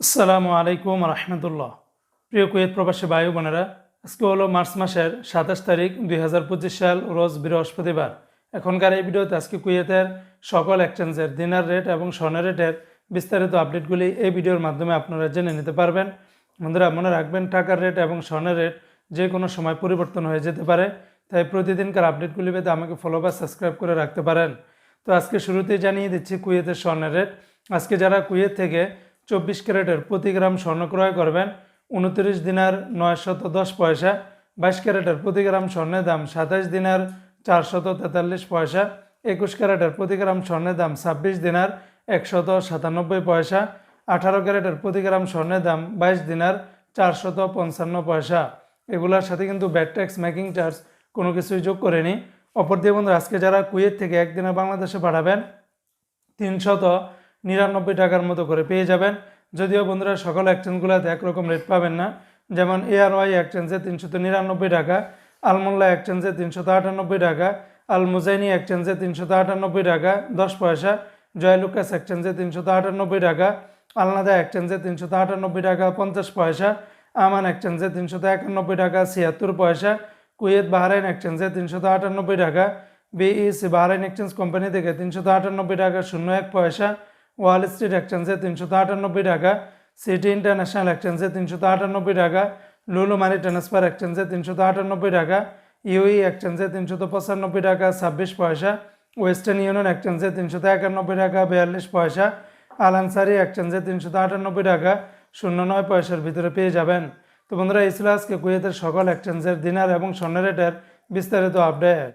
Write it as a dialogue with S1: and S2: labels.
S1: আসসালামু আলাইকুম রহমতুল্লাহ। প্রিয় কুয়েত প্রবাসী ও বোনেরা, আজকে হলো মার্চ মাসের সাতাশ তারিখ দুই হাজার পঁচিশ সাল, রোজ বৃহস্পতিবার। এখনকার এই ভিডিওতে আজকে কুয়েতের সকল এক্সচেঞ্জের দিনার রেট এবং স্বর্ণের রেটের বিস্তারিত আপডেটগুলি এই ভিডিওর মাধ্যমে আপনারা জেনে নিতে পারবেন। বন্ধুরা, মনে রাখবেন, টাকার রেট এবং স্বর্ণের রেট যে কোনো সময় পরিবর্তন হয়ে যেতে পারে, তাই প্রতিদিনকার আপডেটগুলি পেতে আমাকে ফলো বা সাবস্ক্রাইব করে রাখতে পারেন। তো আজকে শুরুতেই জানিয়ে দিচ্ছি কুয়েতের স্বর্ণের রেট। আজকে যারা কুয়েত থেকে চব্বিশ ক্যারেটের প্রতি গ্রাম স্বর্ণ ক্রয় করবেন উনত্রিশ দিনার নয়শত দশ পয়সা, বাইশ ক্যারেটের প্রতি গ্রাম স্বর্ণের দাম সাতাশ দিনার চারশত তেতাল্লিশ পয়সা, একুশ ক্যারেটের প্রতি গ্রাম স্বর্ণের দাম ছাব্বিশ দিনার একশত সাতানব্বই পয়সা, আঠারো ক্যারেটের প্রতি গ্রাম স্বর্ণের দাম বাইশ দিনার চারশত পঞ্চান্ন পয়সা। এগুলোর সাথে কিন্তু ব্যাট ট্যাক্স, মেকিং চার্জ কোনো কিছুই যোগ করেনি। অপর দিয়ে বন্ধু আজকে যারা কুয়েত থেকে একদিনে বাংলাদেশে পাঠাবেন, তিনশত নিরানব্বই টাকার মতো করে পেয়ে যাবেন। যদিও বন্ধুরা, সকল এক্সচেঞ্জগুলোতে একরকম রেট পাবেন না। যেমন এআরওয়াই এক্সচেঞ্জে তিনশত নিরানব্বই টাকা, আলমোল্লা এক্সচেঞ্জে তিনশত আটানব্বই টাকা আল মুজাইনি এক্সচেঞ্জে তিনশত আটানব্বই টাকা, দশ পয়সা, জয়লুকাস এক্সচেঞ্জে তিনশত আটানব্বই টাকা, আলনাদা এক্সচেঞ্জে তিনশত আটানব্বই টাকা, পঞ্চাশ পয়সা, আমান এক্সচেঞ্জে তিনশত একানব্বই টাকা, ছিয়াত্তর পয়সা, কুয়েত বাহরাইন এক্সচেঞ্জে তিনশত আটানব্বই টাকা, বিইসি বাহরাইন এক্সচেঞ্জ কোম্পানি থেকে তিনশত আটানব্বই টাকা, শূন্য এক পয়সা ওয়াল স্ট্রিট এক্সচেঞ্জে তিনশত আটানব্বই টাকা সিটি ইন্টারন্যাশনাল এক্সচেঞ্জে তিনশত আটানব্বই টাকা লুলু মানি ট্রান্সফার এক্সচেঞ্জে তিনশো আটানব্বই টাকা ইউই এক্সচেঞ্জে তিনশত পঁচানব্বই টাকা, ছাব্বিশ পয়সা ওয়েস্টার্ন ইউনিয়ন এক্সচেঞ্জে তিনশত একানব্বই টাকা, বিয়াল্লিশ পয়সা আলানসারি এক্সচেঞ্জে তিনশত আটানব্বই টাকা শূন্য নয় পয়সার ভিতরে পেয়ে যাবেন। তো বন্ধুরা, এই ছিল আজকে কুয়েতের সকল এক্সচেঞ্জের দিনার এবং স্বর্ণ রেটের বিস্তারিত আপডেট